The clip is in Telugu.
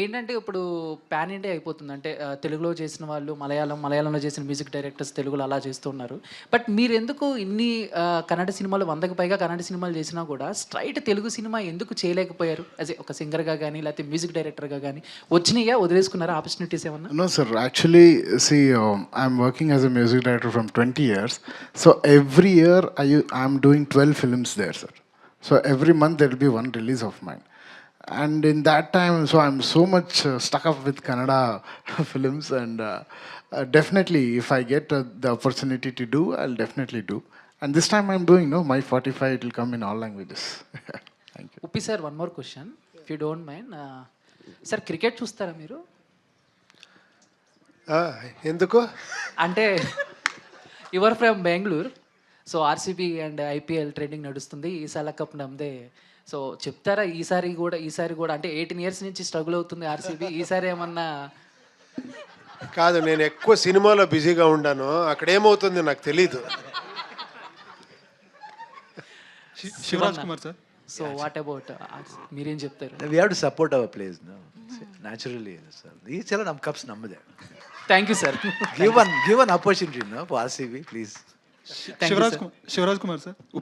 ఏంటంటే ఇప్పుడు పాన్ ఇండియా అయిపోతుంది అంటే తెలుగులో చేసిన వాళ్ళు మలయాళం మలయాళంలో చేసిన మ్యూజిక్ డైరెక్టర్స్ తెలుగులో అలా చేస్తున్నారు బట్ మీరు ఎందుకు ఇన్ని కన్నడ సినిమాలు వందకు పైగా కన్నడ సినిమాలు చేసినా కూడా స్ట్రైట్ తెలుగు సినిమా ఎందుకు చేయలేకపోయారు అదే ఒక సింగర్గా కానీ లేకపోతే మ్యూజిక్ డైరెక్టర్గా కానీ వచ్చినాయా వదిలేసుకున్నారా ఆపర్చునిటీస్ ఏమన్నా No, sir. Actually, see, um, I'm working as a music director from 20 years. So every year I, I'm doing 12 films there, sir. So every month be one release of mind and in that time so I'm so much stuck up with Kannada films and definitely if I get the opportunity to do I definitely do and this time I'm doing no my forty five it will come in all languages thank you Uppi sir one more question if you don't mind sir cricket చూస్తారా మీరు? Ah, ఎందుకు? అంటే your from Bengaluru so RCB and IPL trading నడుస్తుంది. ఈ సార్ కప్ నమ్మదే సో చెప్తారా ఈసారి కూడా ఈసారి కూడా? అంటే ఎయిటీన్ ఇయర్స్ నుంచి స్ట్రగుల్ అవుతుంది ఆర్సీబీ. ఈసారి ఏమన్నా కాదు నేను ఎక్కువ సినిమాలో బిజీగా ఉండాను. అక్కడ ఏమవుతుంది నాకు తెలీదు. సో వాట్ uh, అబౌట్ మీరేం చెప్తారు? We have to support our place naturally sir ఈ నమ్ cups నమ్మదే. Thank you sir give one give one opportunity no RCB please Tem Chegarás, com, chegarás a? O